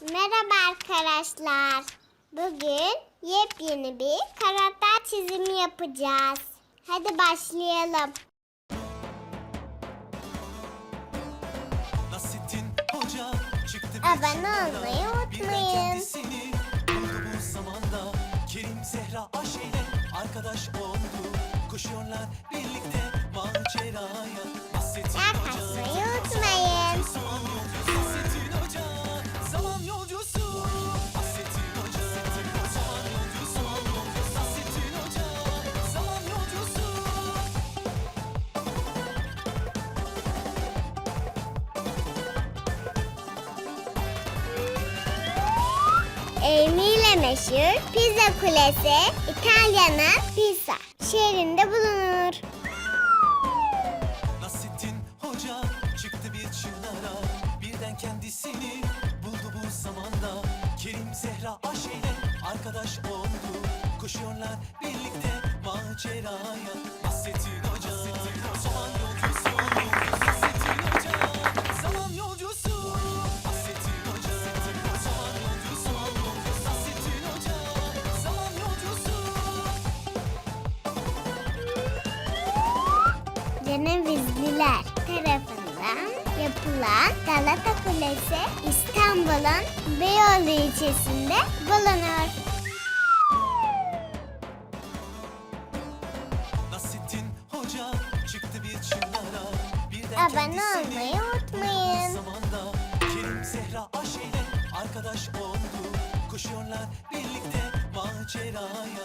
Merhaba arkadaşlar. Bugün yepyeni bir karakter çizimi yapacağız. Hadi başlayalım. Abone olmayı unutmayın. Bu zamanda. Kerim Zehra Ayşe'yle arkadaş oldu. Koşuyorlar birlikte maceraya. Eğimiyle meşhur Pizza Kulesi İtalya'nın Pisa şehrinde bulunur. Nasrettin Hoca çıktı bir çınara Birden kendisini buldu bu zamanda Kerim Zehra Ayşe'yle arkadaş oldu Koşuyorlar birlikte maceraya Nasrettin Cenevizliler tarafından yapılan Galata Kulesi İstanbul'un Beyoğlu ilçesinde bulunur. Nasrettin Hoca çıktı bir çınara Birden Abone kendisini olmayı unutmayın. zamanda Kerim Zehra Ayşe'yle arkadaş oldu Koşuyorlar birlikte maceraya